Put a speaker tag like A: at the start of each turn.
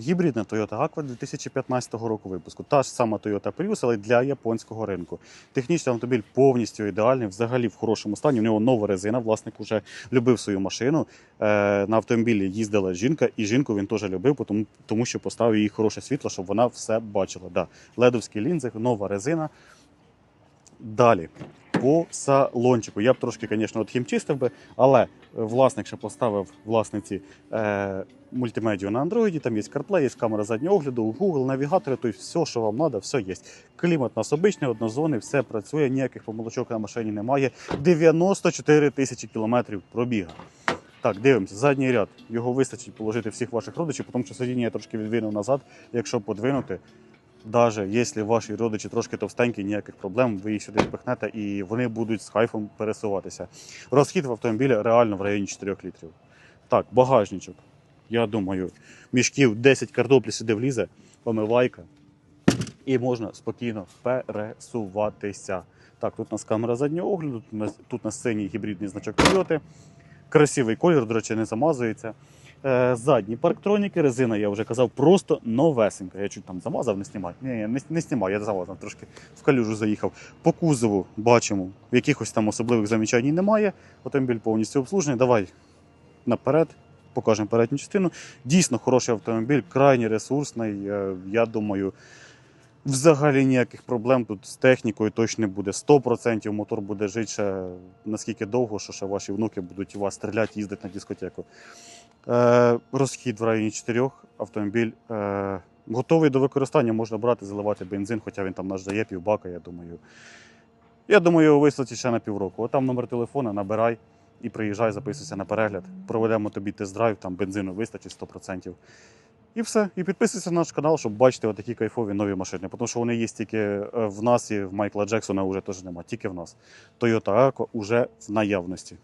A: Гібридна Toyota Aqua 2015 року випуску. Та ж сама Toyota Prius, але для японського ринку. Технічний автомобіль повністю ідеальний, взагалі в хорошому стані. У нього нова резина. Власник вже любив свою машину. Е, на автомобілі їздила жінка, і жінку він теж любив, тому, тому що поставив їй хороше світло, щоб вона все бачила. Да. Ледовські лінзи, нова резина. Далі. По салончику. Я б трошки, звісно, от хімчистив би, але власник ще поставив власниці е, мультимедію на андроїді. Там є CarPlay, є камера заднього огляду, Google, навігатори, тобто все, що вам треба, все є. Клімат у нас обичний, однозонний, все працює, ніяких помилочок на машині немає. 94 тисячі кілометрів пробіга. Так, дивимося, задній ряд. Його вистачить положити всіх ваших родичів, тому що сидіння я трошки відвинув назад. Якщо подвинути, навіть якщо ваші родичі трошки товстенькі, ніяких проблем, ви їх сюди впихнете і вони будуть з кайфом пересуватися. Розхід в автомобілі реально в районі 4 літрів. Так, багажничок. Я думаю, мішків 10 картоплі сюди влізе, помивайка, і можна спокійно пересуватися. Так, тут у нас камера заднього огляду, тут у нас синій гібридний значок Toyota. Красивий колір, до речі, не замазується. Е, задні парктроніки, резина, я вже казав, просто новесенька. Я чуть там замазав, не знімаю. Ні, не, не знімаю, я замазав, трошки в калюжу заїхав. По кузову бачимо, якихось там особливих замічань немає. Автомобіль повністю обслужений. Давай наперед, покажемо передню частину. Дійсно хороший автомобіль, крайні ресурсний. Е, Я думаю, взагалі ніяких проблем тут з технікою точно не буде. 100% мотор буде жити ще наскільки довго, що ще ваші внуки будуть у вас стріляти, їздити на дискотеку. Е, розхід в районі 4, автомобіль е, готовий до використання, можна брати, заливати бензин, хоча він там наш дає півбака, я думаю. Я думаю, його вислати ще на півроку. Отам номер телефона, набирай і приїжджай, записуйся на перегляд. Проведемо тобі тест-драйв, там бензину вистачить 100%. І все. І підписуйся на наш канал, щоб бачити отакі кайфові нові машини. Тому що вони є тільки е, в нас і в Майкла Джексона вже теж немає, тільки в нас. Toyota Arco вже в наявності.